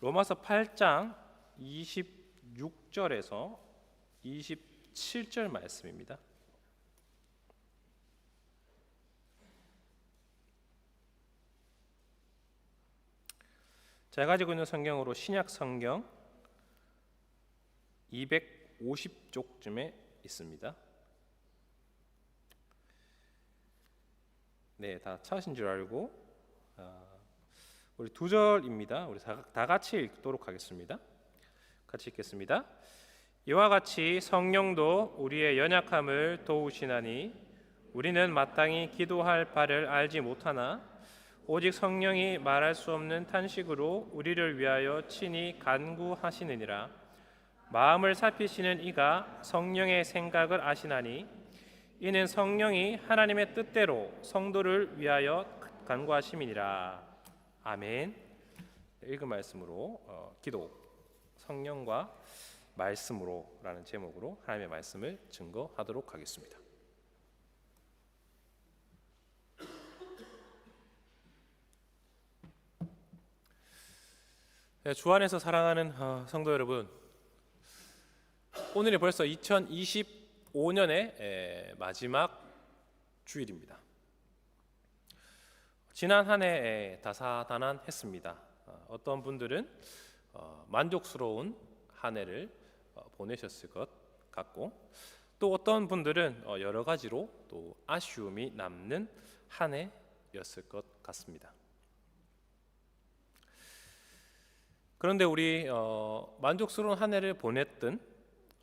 로마서 8장 26절에서 27절 말씀입니다. 제가 가지고 있는 성경으로 신약 성경 250쪽쯤에 있습니다. 네, 다 찾으신 줄 알고 아, 우리 두 절입니다. 우리 다, 다 같이 읽도록 하겠습니다. 같이 읽겠습니다. 이와 같이 성령도 우리의 연약함을 도우시나니 우리는 마땅히 기도할 바를 알지 못하나 오직 성령이 말할 수 없는 탄식으로 우리를 위하여 친히 간구하시느니라 마음을 살피시는 이가 성령의 생각을 아시나니 이는 성령이 하나님의 뜻대로 성도를 위하여 간구하심이니라 아멘 읽은 말씀으로 어, 기도 성령과 말씀으로라는 제목으로 하나님의 말씀을 증거하도록 하겠습니다. 네, 주 안에서 사랑하는 어, 성도 여러분, 오늘이 벌써 2025년의 마지막 주일입니다. 지난 한해 다사다난했습니다. 어, 어떤 분들은 어, 만족스러운 한 해를 보내셨을 것 같고 또 어떤 분들은 여러 가지로 또 아쉬움이 남는 한 해였을 것 같습니다. 그런데 우리 어, 만족스러운 한 해를 보냈든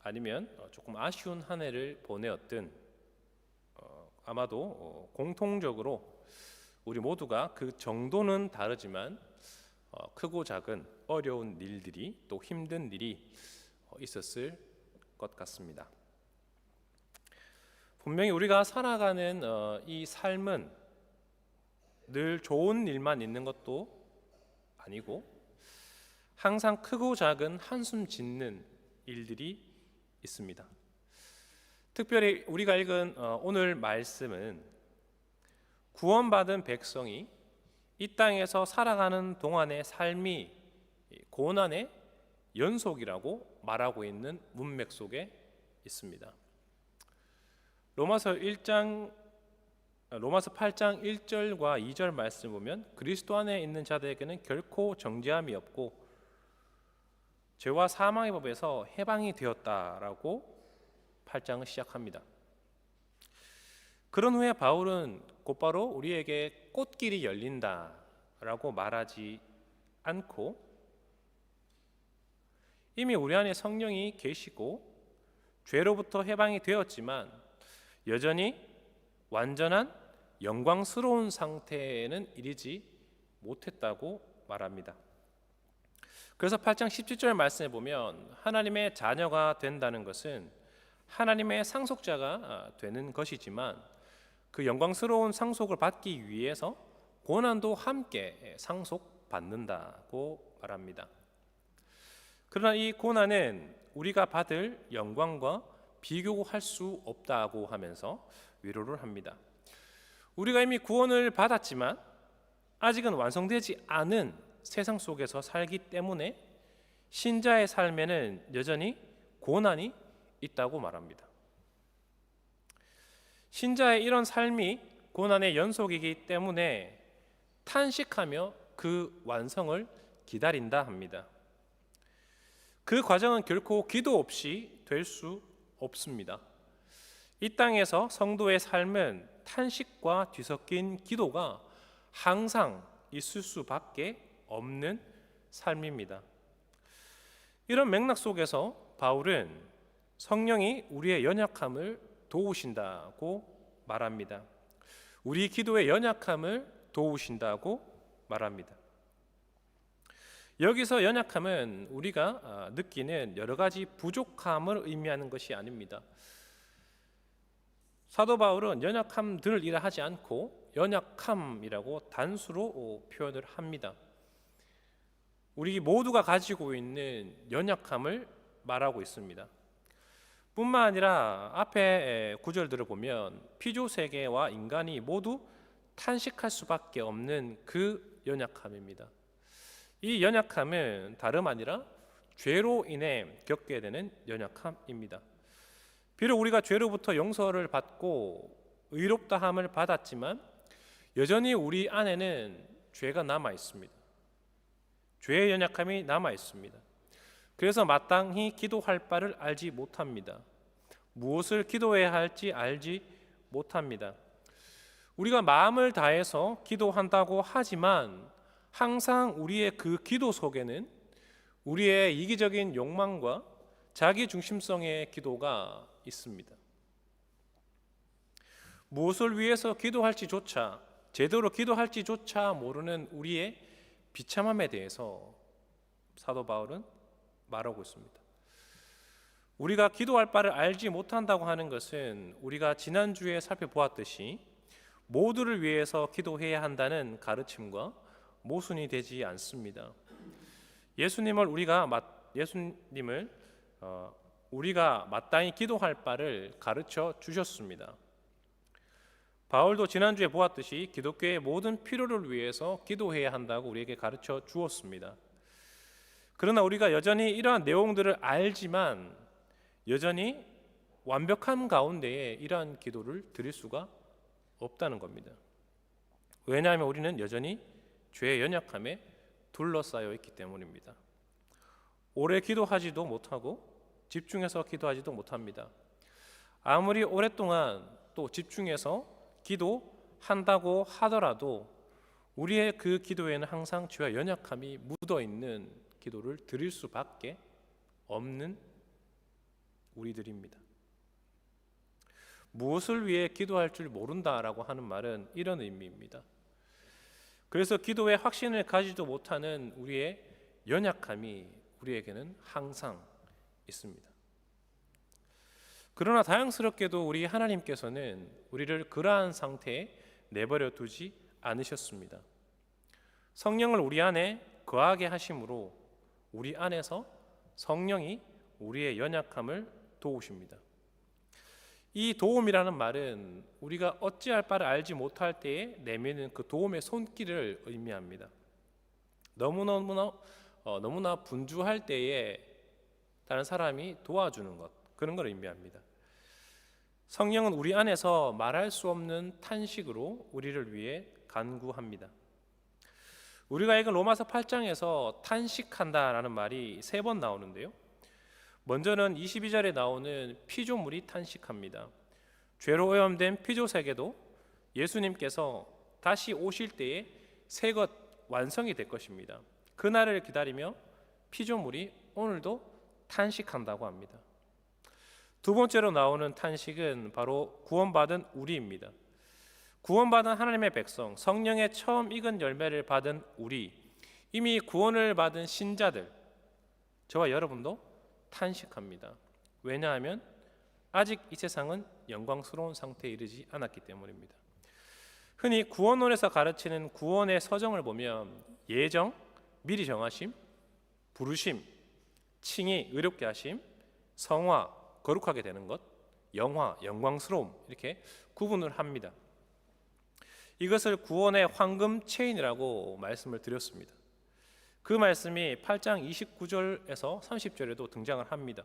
아니면 어, 조금 아쉬운 한 해를 보내었든 어, 아마도 어, 공통적으로 우리 모두가 그 정도는 다르지만 어, 크고 작은 어려운 일들이 또 힘든 일이 어, 있었을 것 같습니다. 분명히 우리가 살아가는 어, 이 삶은 늘 좋은 일만 있는 것도 아니고 항상 크고 작은 한숨 짓는 일들이 있습니다. 특별히 우리가 읽은 어, 오늘 말씀은 구원받은 백성이 이 땅에서 살아가는 동안의 삶이 고난의 연속이라고 말하고 있는 문맥 속에 있습니다. 로마서 1장 로마서 8장 1절과 2절 말씀 보면 그리스도 안에 있는 자들에게는 결코 정죄함이 없고 죄와 사망의 법에서 해방이 되었다라고 8장을 시작합니다. 그런 후에 바울은 곧바로 우리에게 꽃길이 열린다라고 말하지 않고 이미 우리 안에 성령이 계시고 죄로부터 해방이 되었지만 여전히 완전한 영광스러운 상태에는 이르지 못했다고 말합니다. 그래서 8장 17절 말씀에 보면 하나님의 자녀가 된다는 것은 하나님의 상속자가 아, 되는 것이지만 그 영광스러운 상속을 받기 위해서 고난도 함께 상속받는다고 말합니다. 그러나 이 고난은 우리가 받을 영광과 비교할 수 없다고 하면서 위로를 합니다. 우리가 이미 구원을 받았지만 아직은 완성되지 않은 세상 속에서 살기 때문에 신자의 삶에는 여전히 고난이 있다고 말합니다. 신자의 이런 삶이 고난의 연속이기 때문에 탄식하며 그 완성을 기다린다 합니다. 그 과정은 결코 기도 없이 될 수 없습니다. 이 땅에서 성도의 삶은 탄식과 뒤섞인 기도가 항상 있을 수밖에 없는 삶입니다. 이런 맥락 속에서 바울은 성령이 우리의 연약함을 도우신다고 말합니다. 우리 기도의 연약함을 도우신다고 말합니다. 여기서 연약함은 우리가 아, 느끼는 여러 가지 부족함을 의미하는 것이 아닙니다. 사도 바울은 연약함들을 이해하지 않고 연약함이라고 단수로 표현을 합니다. 우리 모두가 가지고 있는 연약함을 말하고 있습니다. 뿐만 아니라 앞에 구절들을 보면 피조 세계와 인간이 모두 탄식할 수밖에 없는 그 연약함입니다. 이 연약함은 다름 아니라 죄로 인해 겪게 되는 연약함입니다. 비록 우리가 죄로부터 용서를 받고 의롭다함을 받았지만 여전히 우리 안에는 죄가 남아 있습니다. 죄의 연약함이 남아 있습니다. 그래서 마땅히 기도할 바를 알지 못합니다. 무엇을 기도해야 할지 알지 못합니다. 우리가 마음을 다해서 기도한다고 하지만 항상 우리의 그 기도 속에는 우리의 이기적인 욕망과 자기 중심성의 기도가 있습니다. 무엇을 위해서 기도할지조차 제대로 기도할지조차 모르는 우리의 비참함에 대해서 사도 바울은 말하고 있습니다. 우리가 기도할 바를 알지 못한다고 하는 것은 우리가 지난주에 살펴보았듯이 모두를 위해서 기도해야 한다는 가르침과 모순이 되지 않습니다. 예수님을 우리가 예수님을 어, 우리가 마땅히 기도할 바를 가르쳐 주셨습니다. 바울도 지난주에 보았듯이 기독교의 모든 필요를 위해서 기도해야 한다고 우리에게 가르쳐 주었습니다. 그러나 우리가 여전히 이러한 내용들을 알지만 여전히 완벽한 가운데에 이러한 기도를 드릴 수가 없다는 겁니다. 왜냐하면 우리는 여전히 죄의 연약함에 둘러싸여 있기 때문입니다. 오래 기도하지도 못하고 집중해서 기도하지도 못합니다. 아무리 오랫동안 또 집중해서 기도한다고 하더라도 우리의 그 기도에는 항상 죄와 연약함이 묻어 있는 기도를 드릴 수밖에 없는 우리들입니다. 무엇을 위해 기도할 줄 모른다라고 하는 말은 이런 의미입니다. 그래서 기도에 확신을 가지도 못하는 우리의 연약함이 우리에게는 항상 있습니다. 그러나 다양스럽게도 우리 하나님께서는 우리를 그러한 상태에 내버려 두지 않으셨습니다. 성령을 우리 안에 거하게 하심으로 우리 안에서 성령이 우리의 연약함을 도우십니다. 이 도움이라는 말은 우리가 어찌할 바를 알지 못할 때에 내미는 그 도움의 손길을 의미합니다. 너무너무나 어, 너무나 분주할 때에 다른 사람이 도와주는 것 그런 걸 의미합니다. 성령은 우리 안에서 말할 수 없는 탄식으로 우리를 위해 간구합니다. 우리가 읽은 로마서 8장에서 탄식한다라는 말이 세 번 나오는데요. 먼저는 22절에 나오는 피조물이 탄식합니다. 죄로 오염된 피조 세계도 예수님께서 다시 오실 때에 새 것 완성이 될 것입니다. 그날을 기다리며 피조물이 오늘도 탄식한다고 합니다. 두 번째로 나오는 탄식은 바로 구원받은 우리입니다. 구원받은 하나님의 백성, 성령의 처음 익은 열매를 받은 우리, 이미 구원을 받은 신자들, 저와 여러분도 탄식합니다. 왜냐하면 아직 이 세상은 영광스러운 상태에 이르지 않았기 때문입니다. 흔히 구원론에서 가르치는 구원의 서정을 보면 예정, 미리 정하심, 부르심, 칭의, 의롭게 하심, 성화, 거룩하게 되는 것, 영화, 영광스러움 이렇게 구분을 합니다. 이것을 구원의 황금 체인이라고 말씀을 드렸습니다. 그 말씀이 8장 29절에서 30절에도 등장을 합니다.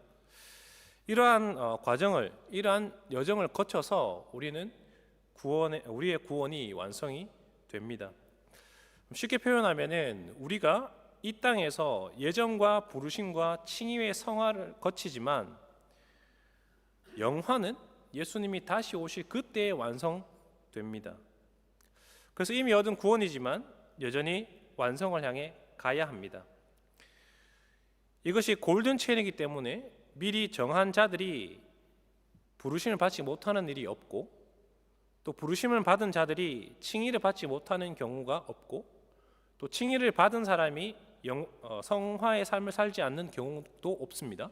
이러한 어, 과정을 이러한 여정을 거쳐서 우리는 구원의 우리의 구원이 완성이 됩니다. 쉽게 표현하면은 우리가 이 땅에서 예정과 부르심과 칭의의 성화를 거치지만 영화는 예수님이 다시 오실 그때에 완성됩니다. 그래서 이미 얻은 구원이지만 여전히 완성을 향해 가야 합니다. 이것이 골든 체인이기 때문에 미리 정한 자들이 부르심을 받지 못하는 일이 없고 또 부르심을 받은 자들이 칭의를 받지 못하는 경우가 없고 또 칭의를 받은 사람이 영, 어, 성화의 삶을 살지 않는 경우도 없습니다.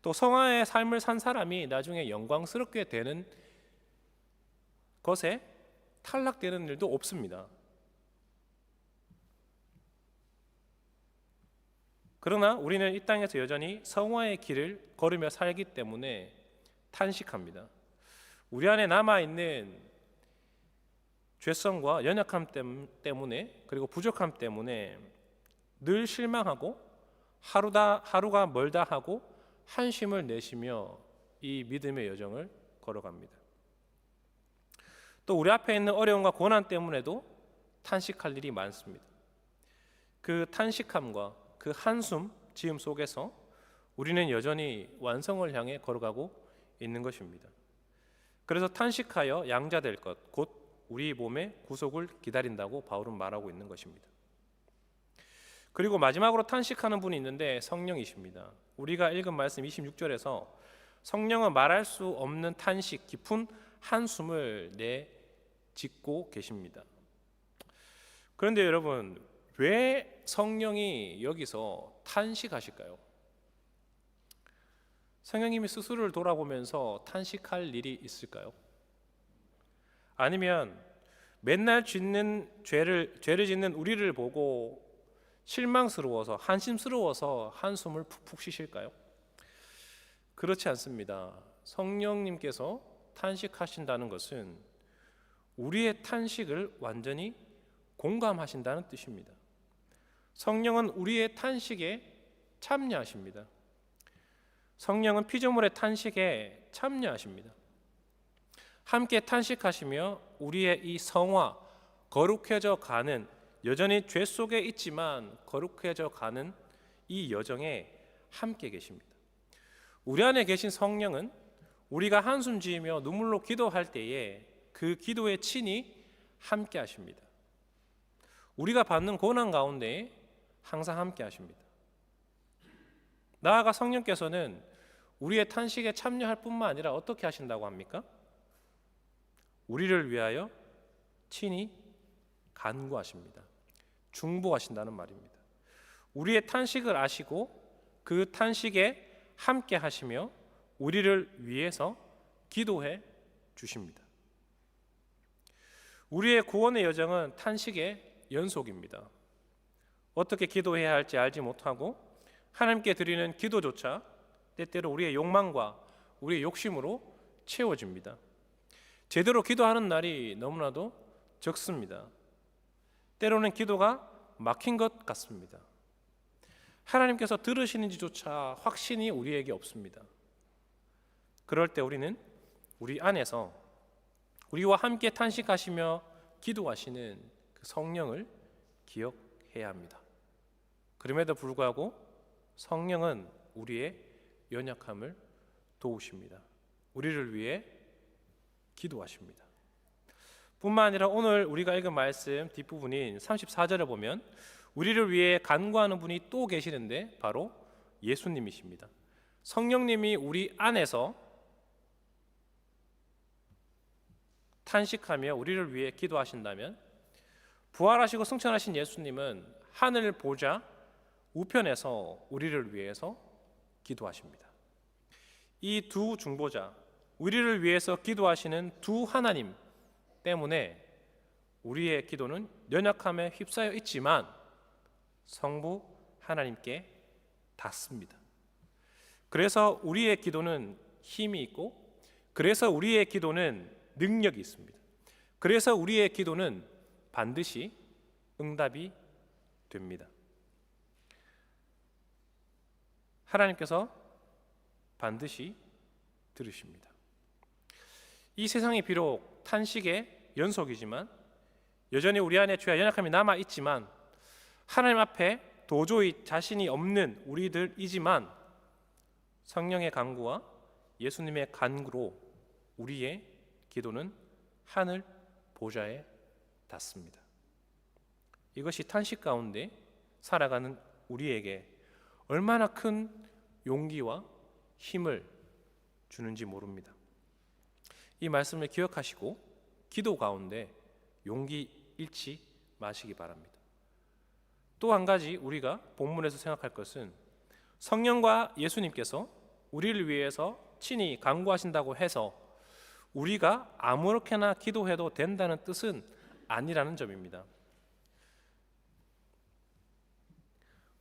또 성화의 삶을 산 사람이 나중에 영광스럽게 되는 것에 탈락되는 일도 없습니다. 그러나 우리는 이 땅에서 여전히 성화의 길을 걸으며 살기 때문에 탄식합니다. 우리 안에 남아 있는 죄성과 연약함 때문에 그리고 부족함 때문에 늘 실망하고 하루다 하루가 멀다 하고 한심을 내쉬며 이 믿음의 여정을 걸어갑니다. 또 우리 앞에 있는 어려움과 고난 때문에도 탄식할 일이 많습니다. 그 탄식함과 그 한숨 지음 속에서 우리는 여전히 완성을 향해 걸어가고 있는 것입니다. 그래서 탄식하여 양자될 것, 곧 우리 몸의 구속을 기다린다고 바울은 말하고 있는 것입니다. 그리고 마지막으로 탄식하는 분이 있는데 성령이십니다. 우리가 읽은 말씀 26절에서 성령은 말할 수 없는 탄식, 깊은 한숨을 내 짓고 계십니다. 그런데 여러분, 왜 성령이 여기서 탄식하실까요? 성령님이 스스로를 돌아보면서 탄식할 일이 있을까요? 아니면 맨날 짓는 죄를 죄를 짓는 우리를 보고 실망스러워서 한심스러워서 한숨을 푹푹 쉬실까요? 그렇지 않습니다. 성령님께서 탄식하신다는 것은 우리의 탄식을 완전히 공감하신다는 뜻입니다. 성령은 우리의 탄식에 참여하십니다. 성령은 피조물의 탄식에 참여하십니다. 함께 탄식하시며 우리의 이 성화 거룩해져 가는 여전히 죄 속에 있지만 거룩해져 가는 이 여정에 함께 계십니다. 우리 안에 계신 성령은 우리가 한숨 지으며 눈물로 기도할 때에 그 기도의 친히 함께 하십니다. 우리가 받는 고난 가운데 항상 함께 하십니다. 나아가 성령께서는 우리의 탄식에 참여할 뿐만 아니라 어떻게 하신다고 합니까? 우리를 위하여 친히 간구하십니다. 중보하신다는 말입니다. 우리의 탄식을 아시고 그 탄식에 함께 하시며 우리를 위해서 기도해 주십니다. 우리의 구원의 여정은 탄식의 연속입니다. 어떻게 기도해야 할지 알지 못하고 하나님께 드리는 기도조차 때때로 우리의 욕망과 우리의 욕심으로 채워집니다. 제대로 기도하는 날이 너무나도 적습니다. 때로는 기도가 막힌 것 같습니다. 하나님께서 들으시는지조차 확신이 우리에게 없습니다. 그럴 때 우리는 우리 안에서 우리와 함께 탄식하시며 기도하시는 그 성령을 기억해야 합니다. 그럼에도 불구하고 성령은 우리의 연약함을 도우십니다. 우리를 위해 기도하십니다. 뿐만 아니라 오늘 우리가 읽은 말씀 뒷부분인 34절에 보면 우리를 위해 간구하는 분이 또 계시는데 바로 예수님이십니다. 성령님이 우리 안에서 탄식하며 우리를 위해 기도하신다면 부활하시고 승천하신 예수님은 하늘 보좌 우편에서 우리를 위해서 기도하십니다. 이 두 중보자 우리를 위해서 기도하시는 두 하나님 때문에 우리의 기도는 연약함에 휩싸여 있지만 성부 하나님께 닿습니다. 그래서 우리의 기도는 힘이 있고 그래서 우리의 기도는 능력이 있습니다. 그래서 우리의 기도는 반드시 응답이 됩니다. 하나님께서 반드시 들으십니다. 이 세상이 비록 탄식의 연속이지만 여전히 우리 안에 죄와 연약함이 남아 있지만 하나님 앞에 도저히 자신이 없는 우리들이지만 성령의 간구와 예수님의 간구로 우리의 기도는 하늘 보좌에 닿습니다. 이것이 탄식 가운데 살아가는 우리에게 얼마나 큰 용기와 힘을 주는지 모릅니다. 이 말씀을 기억하시고 기도 가운데 용기 잃지 마시기 바랍니다. 또 한 가지 우리가 본문에서 생각할 것은 성령과 예수님께서 우리를 위해서 친히 간구하신다고 해서 우리가 아무렇게나 기도해도 된다는 뜻은 아니라는 점입니다.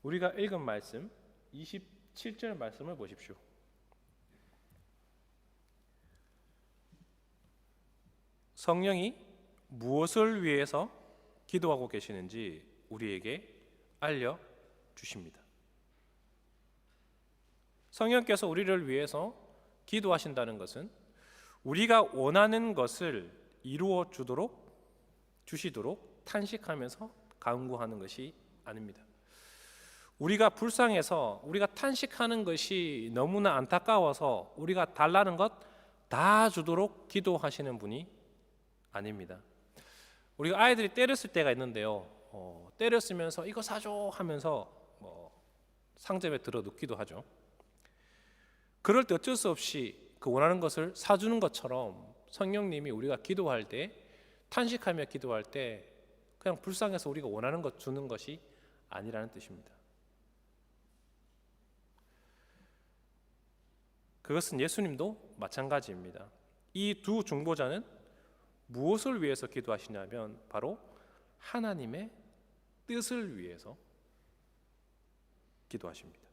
우리가 읽은 말씀 27절 말씀을 보십시오. 성령이 무엇을 위해서 기도하고 계시는지 우리에게 알려 주십니다. 성령께서 우리를 위해서 기도하신다는 것은 우리가 원하는 것을 이루어 주도록 주시도록 탄식하면서 간구하는 것이 아닙니다. 우리가 불쌍해서 우리가 탄식하는 것이 너무나 안타까워서 우리가 달라는 것 다 주도록 기도하시는 분이 아닙니다. 우리가 아이들이 때렸을 때가 있는데요. 어, 때렸으면서 이거 사줘 하면서 뭐 상점에 들어 눕기도 하죠. 그럴 때 어쩔 수 없이 그 원하는 것을 사주는 것처럼 성령님이 우리가 기도할 때 탄식하며 기도할 때 그냥 불쌍해서 우리가 원하는 것 주는 것이 아니라는 뜻입니다. 그것은 예수님도 마찬가지입니다. 이 두 중보자는 무엇을 위해서 기도하시냐면 바로 하나님의 뜻을 위해서 기도하십니다.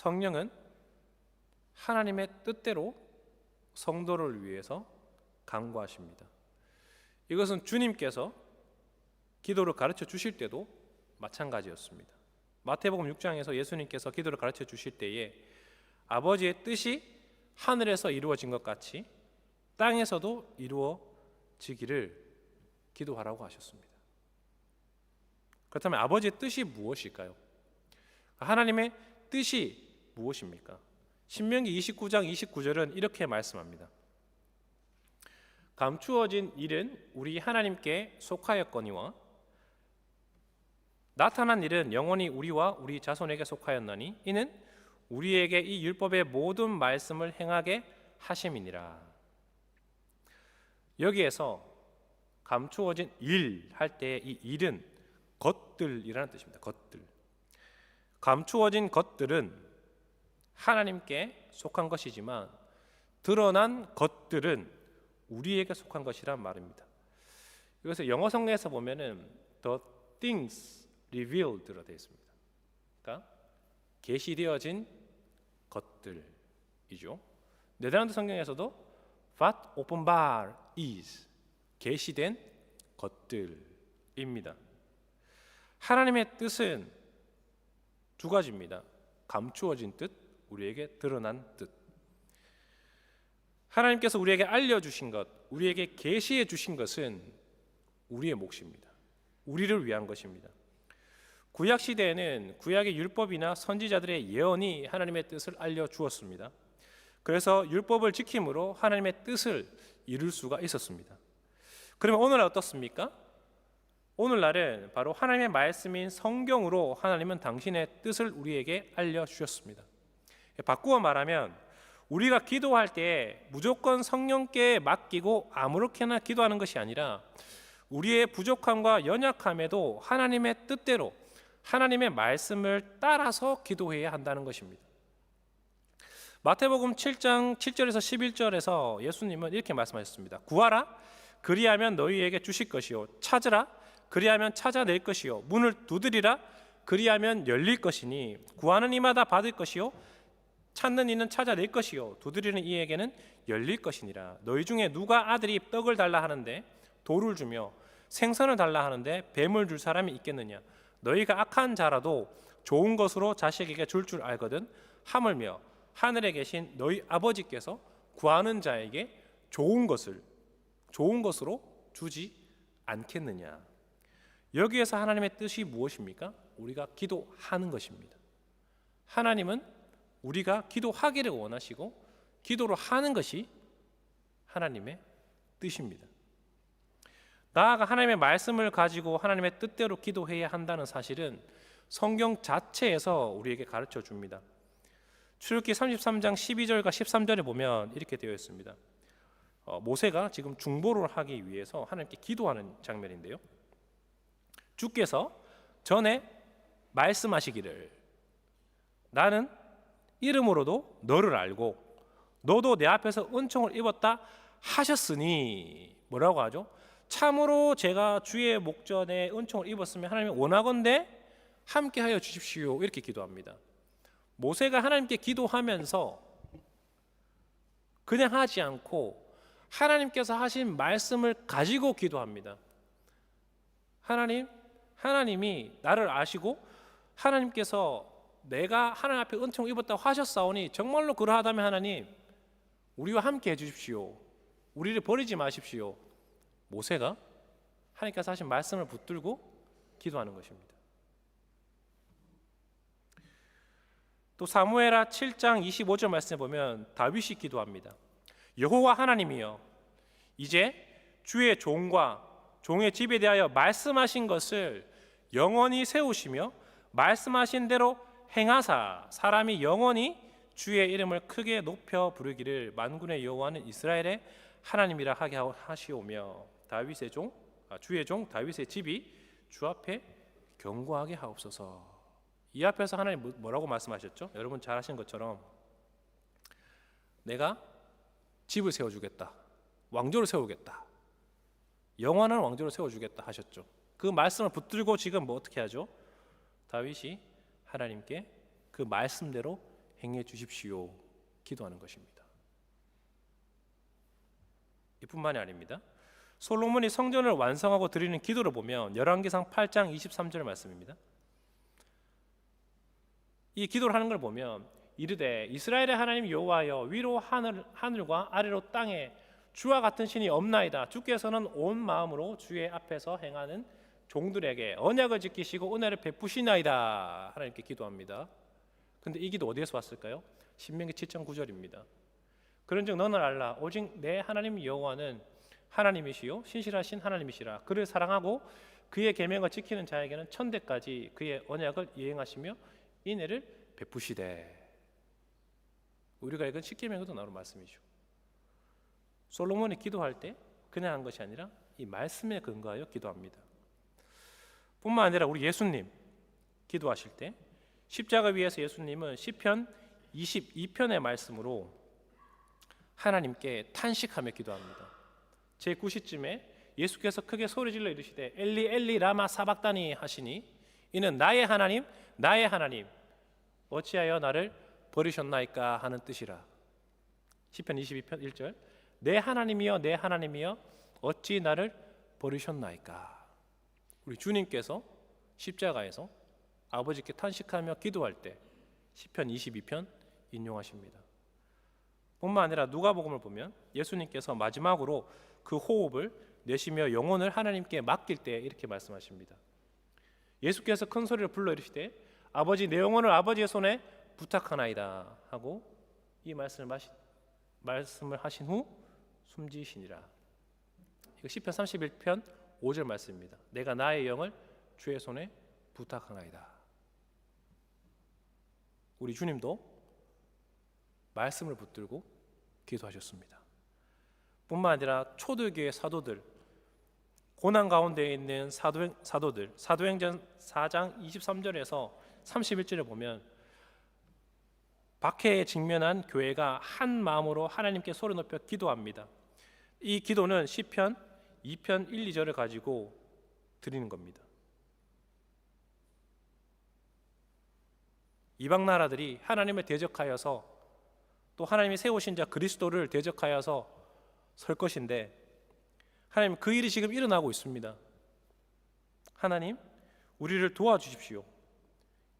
성령은 하나님의 뜻대로 성도를 위해서 간구하십니다. 이것은 주님께서 기도를 가르쳐 주실 때도 마찬가지였습니다. 마태복음 6장에서 예수님께서 기도를 가르쳐 주실 때에 아버지의 뜻이 하늘에서 이루어진 것 같이 땅에서도 이루어지기를 기도하라고 하셨습니다. 그렇다면 아버지의 뜻이 무엇일까요? 하나님의 뜻이 무엇입니까? 신명기 29장 29절은 이렇게 말씀합니다. 감추어진 일은 우리 하나님께 속하였거니와 나타난 일은 영원히 우리와 우리 자손에게 속하였나니 이는 우리에게 이 율법의 모든 말씀을 행하게 하심이니라. 여기에서 감추어진 일 할때이 일은 것들이라는 뜻입니다. 것들. 감추어진 것들은 하나님께 속한 것이지만 드러난 것들은 우리에게 속한 것이란 말입니다. 이것을 영어 성경에서 보면은 the things revealed로 되어 있습니다. 그러니까 계시되어진 것들이죠. 네덜란드 성경에서도 what openbar is 계시된 것들입니다. 하나님의 뜻은 두 가지입니다. 감추어진 뜻, 우리에게 드러난 뜻. 하나님께서 우리에게 알려 주신 것, 우리에게 계시해 주신 것은 우리의 몫입니다. 우리를 위한 것입니다. 구약 시대에는 구약의 율법이나 선지자들의 예언이 하나님의 뜻을 알려 주었습니다. 그래서 율법을 지킴으로 하나님의 뜻을 이룰 수가 있었습니다. 그러면 오늘은 어떻습니까? 오늘날은 바로 하나님의 말씀인 성경으로 하나님은 당신의 뜻을 우리에게 알려 주셨습니다. 바꾸어 말하면 우리가 기도할 때 무조건 성령께 맡기고 아무렇게나 기도하는 것이 아니라 우리의 부족함과 연약함에도 하나님의 뜻대로 하나님의 말씀을 따라서 기도해야 한다는 것입니다. 마태복음 7장 7절에서 11절에서 예수님은 이렇게 말씀하셨습니다. 구하라. 그리하면 너희에게 주실 것이요. 찾으라. 그리하면 찾아낼 것이요. 문을 두드리라. 그리하면 열릴 것이니 구하는 이마다 받을 것이요 찾는 이는 찾아낼 것이요 두드리는 이에게는 열릴 것이니라 너희 중에 누가 아들이 떡을 달라 하는데 돌을 주며 생선을 달라 하는데 뱀을 줄 사람이 있겠느냐 너희가 악한 자라도 좋은 것으로 자식에게 줄줄 알거든 하물며 하늘에 계신 너희 아버지께서 구하는 자에게 좋은 것을 좋은 것으로 주지 않겠느냐 여기에서 하나님의 뜻이 무엇입니까? 우리가 기도하는 것입니다. 하나님은 우리가 기도하기를 원하시고 기도를 하는 것이 하나님의 뜻입니다. 나아가 하나님의 말씀을 가지고 하나님의 뜻대로 기도해야 한다는 사실은 성경 자체에서 우리에게 가르쳐 줍니다. 출애굽기 33장 12절과 13절에 보면 이렇게 되어 있습니다. 어, 모세가 지금 중보를 하기 위해서 하나님께 기도하는 장면인데요. 주께서 전에 말씀하시기를 나는 이름으로도 너를 알고 너도 내 앞에서 은총을 입었다 하셨으니 뭐라고 하죠? 참으로 제가 주의 목전에 은총을 입었으면 하나님이 원하건대 함께하여 주십시오 이렇게 기도합니다. 모세가 하나님께 기도하면서 그냥 하지 않고 하나님께서 하신 말씀을 가지고 기도합니다. 하나님, 하나님이 나를 아시고 하나님께서 내가 하나님 앞에 은총을 입었다고 하셨사오니 정말로 그러하다면 하나님 우리와 함께 해주십시오. 우리를 버리지 마십시오. 모세가 하나님께서 하신 말씀을 붙들고 기도하는 것입니다. 또 사무엘하 7장 25절 말씀에 보면 다윗이 기도합니다. 여호와 하나님이여 이제 주의 종과 종의 집에 대하여 말씀하신 것을 영원히 세우시며 말씀하신 대로 행하사 사람이 영원히 주의 이름을 크게 높여 부르기를 만군의 여호와는 이스라엘의 하나님이라 하게 하시오며 다윗의 종 아, 주의 종 다윗의 집이 주 앞에 견고하게 하옵소서. 이 앞에서 하나님 뭐- 뭐라고 말씀하셨죠? 여러분 잘 아시는 것처럼 내가 집을 세워주겠다. 왕조를 세우겠다. 영원한 왕조를 세워주겠다 하셨죠. 그 말씀을 붙들고 지금 뭐 어떻게 하죠? 다윗이 하나님께 그 말씀대로 행해 주십시오. 기도하는 것입니다. 이뿐만이 아닙니다. 솔로몬이 성전을 완성하고 드리는 기도를 보면 열왕기상 8장 23절 말씀입니다. 이 기도를 하는 걸 보면 이르되 이스라엘의 하나님 여호와여 위로 하늘 하늘과 아래로 땅에 주와 같은 신이 없나이다. 주께서는 온 마음으로 주의 앞에서 행하는 종들에게 언약을 지키시고 은혜를 베푸시나이다. 하나님께 기도합니다. 근데 이 기도 어디에서 왔을까요? 신명기 7장 9절입니다. 그런즉 너는 알라 오직 내 하나님 여호와는 하나님이시요 신실하신 하나님이시라 그를 사랑하고 그의 계명을 지키는 자에게는 천대까지 그의 언약을 이행하시며 인애를 베푸시되 우리가 읽은 십계명에도 나오는 말씀이죠. 솔로몬이 기도할 때 그냥 한 것이 아니라 이 말씀에 근거하여 기도합니다. 뿐만 아니라 우리 예수님 기도하실 때 십자가 위에서 예수님은 시편 22편의 말씀으로 하나님께 탄식하며 기도합니다. 제 9시쯤에 예수께서 크게 소리질러 이르시되 엘리 엘리 라마 사박다니 하시니 이는 나의 하나님 나의 하나님 어찌하여 나를 버리셨나이까 하는 뜻이라. 시편 22편 1절 내 하나님이여 내 하나님이여 어찌 나를 버리셨나이까. 우리 주님께서 십자가에서 아버지께 탄식하며 기도할 때 시편 22편 인용하십니다. 뿐만 아니라 누가복음을 보면 예수님께서 마지막으로 그 호흡을 내쉬며 영혼을 하나님께 맡길 때 이렇게 말씀하십니다. 예수께서 큰 소리를 불러 이르시되 아버지 내 영혼을 아버지의 손에 부탁하나이다 하고 이 말씀을 마시, 말씀을 하신 후 숨지시니라. 이거 시편 31편 5절 말씀입니다. 내가 나의 영을 주의 손에 부탁하나이다. 우리 주님도 말씀을 붙들고 기도하셨습니다. 뿐만 아니라 초대교회 사도들 고난 가운데 있는 사도, 사도들 사도행전 4장 23절에서 31절에 보면 박해에 직면한 교회가 한 마음으로 하나님께 소리 높여 기도합니다. 이 기도는 시편 2편 1, 2절을 가지고 드리는 겁니다. 이방 나라들이 하나님을 대적하여서 또 하나님이 세우신 자 그리스도를 대적하여서 설 것인데 하나님 그 일이 지금 일어나고 있습니다. 하나님 우리를 도와주십시오.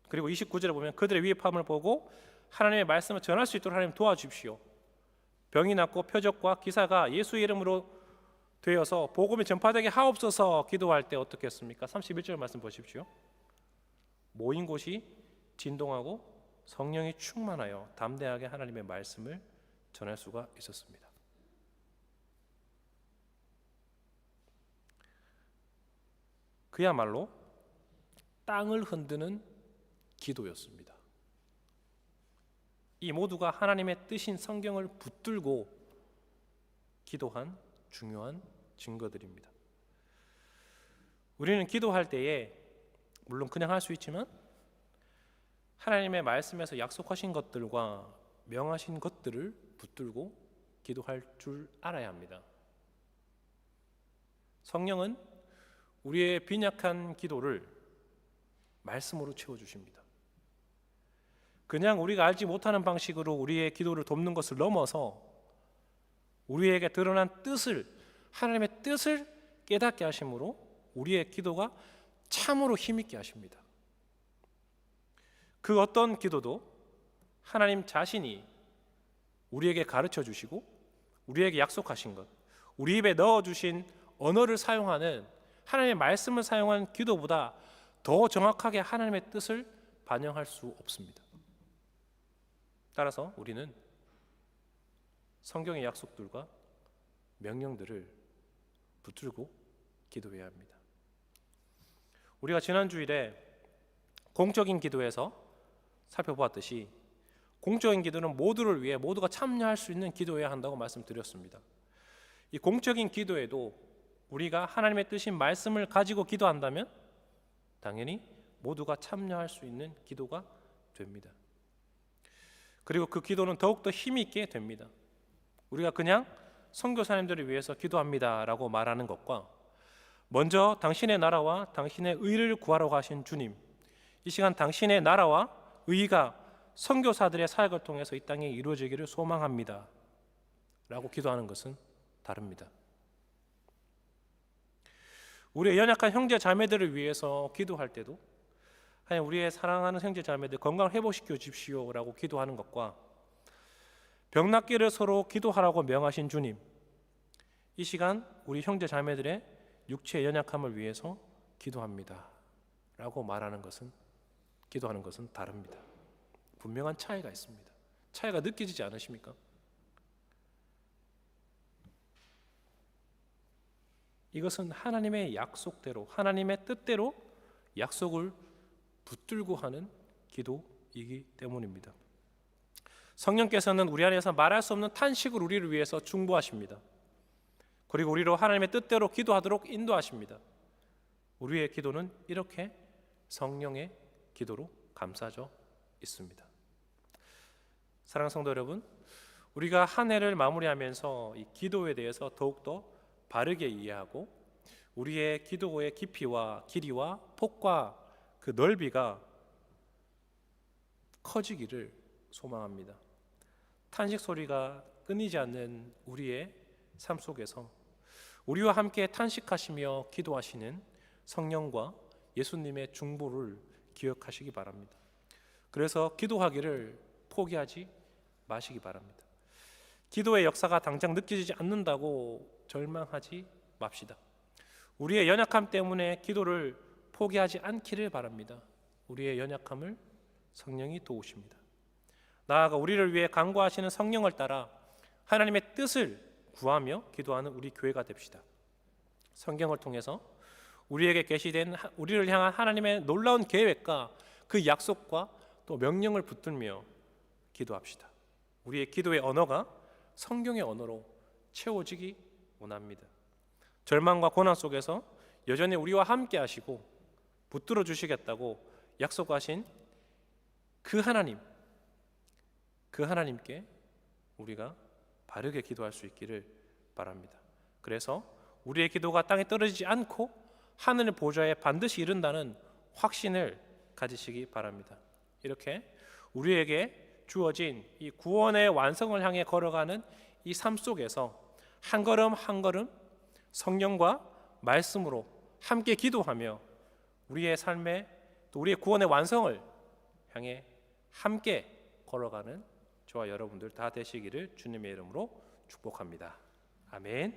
그리고 29절에 보면 그들의 위협함을 보고 하나님의 말씀을 전할 수 있도록 하나님 도와주십시오. 병이 낫고 표적과 기사가 예수 이름으로 되어서 복음이 전파되게 하옵소서 기도할 때 어떻게 했습니까? 31절 말씀 보십시오. 모인 곳이 진동하고 성령이 충만하여 담대하게 하나님의 말씀을 전할 수가 있었습니다. 그야말로 땅을 흔드는 기도였습니다. 이 모두가 하나님의 뜻인 성경을 붙들고 기도한 중요한 증거들입니다. 우리는 기도할 때에 물론 그냥 할 수 있지만 하나님의 말씀에서 약속하신 것들과 명하신 것들을 붙들고 기도할 줄 알아야 합니다. 성령은 우리의 빈약한 기도를 말씀으로 채워 주십니다. 그냥 우리가 알지 못하는 방식으로 우리의 기도를 돕는 것을 넘어서 우리에게 드러난 뜻을 하나님의 뜻을 깨닫게 하심으로 우리의 기도가 참으로 힘있게 하십니다. 그 어떤 기도도 하나님 자신이 우리에게 가르쳐 주시고 우리에게 약속하신 것, 우리 입에 넣어 주신 언어를 사용하는 하나님의 말씀을 사용한 기도보다 더 정확하게 하나님의 뜻을 반영할 수 없습니다. 따라서 우리는 성경의 약속들과 명령들을 붙들고 기도해야 합니다. 우리가 지난 주일에 공적인 기도에서 살펴보았듯이 공적인 기도는 모두를 위해 모두가 참여할 수 있는 기도해야 한다고 말씀드렸습니다. 이 공적인 기도에도 우리가 하나님의 뜻인 말씀을 가지고 기도한다면 당연히 모두가 참여할 수 있는 기도가 됩니다. 그리고 그 기도는 더욱더 힘이 있게 됩니다. 우리가 그냥 선교사님들을 위해서 기도합니다라고 말하는 것과 먼저 당신의 나라와 당신의 의를 구하러 가신 주님, 이 시간 당신의 나라와 의가 선교사들의 사역을 통해서 이 땅에 이루어지기를 소망합니다. 라고 기도하는 것은 다릅니다. 우리의 연약한 형제 자매들을 위해서 기도할 때도 하나님 우리의 사랑하는 형제 자매들 건강 회복시켜 주십시오라고 기도하는 것과 병낫기를 서로 기도하라고 명하신 주님 이 시간 우리 형제 자매들의 육체의 연약함을 위해서 기도합니다. 라고 말하는 것은 기도하는 것은 다릅니다. 분명한 차이가 있습니다. 차이가 느껴지지 않으십니까? 이것은 하나님의 약속대로 하나님의 뜻대로 약속을 붙들고 하는 기도이기 때문입니다. 성령께서는 우리 안에서 말할 수 없는 탄식을 우리를 위해서 중보하십니다. 그리고 우리로 하나님의 뜻대로 기도하도록 인도하십니다. 우리의 기도는 이렇게 성령의 기도로 감싸져 있습니다. 사랑하는 성도 여러분, 우리가 한 해를 마무리하면서 이 기도에 대해서 더욱더 바르게 이해하고 우리의 기도의 깊이와 길이와 폭과 그 넓이가 커지기를 소망합니다. 탄식 소리가 끊이지 않는 우리의 삶 속에서 우리와 함께 탄식하시며 기도하시는 성령과 예수님의 중보를 기억하시기 바랍니다. 그래서 기도하기를 포기하지 마시기 바랍니다. 기도의 역사가 당장 느껴지지 않는다고 절망하지 맙시다. 우리의 연약함 때문에 기도를 포기하지 않기를 바랍니다. 우리의 연약함을 성령이 도우십니다. 나아가 우리를 위해 간구하시는 성령을 따라 하나님의 뜻을 구하며 기도하는 우리 교회가 됩시다. 성경을 통해서 우리에게 계시된 하- 우리를 향한 하나님의 놀라운 계획과 그 약속과 또 명령을 붙들며 기도합시다. 우리의 기도의 언어가 성경의 언어로 채워지기 원합니다. 절망과 고난 속에서 여전히 우리와 함께 하시고 붙들어 주시겠다고 약속하신 그 하나님 그 하나님께 우리가 바르게 기도할 수 있기를 바랍니다. 그래서 우리의 기도가 땅에 떨어지지 않고 하늘 보좌에 반드시 이른다는 확신을 가지시기 바랍니다. 이렇게 우리에게 주어진 이 구원의 완성을 향해 걸어가는 이 삶 속에서 한 걸음 한 걸음 성령과 말씀으로 함께 기도하며 우리의 삶의 또 우리의 구원의 완성을 향해 함께 걸어가는 저와 여러분들 다 되시기를 주님의 이름으로 축복합니다. 아멘.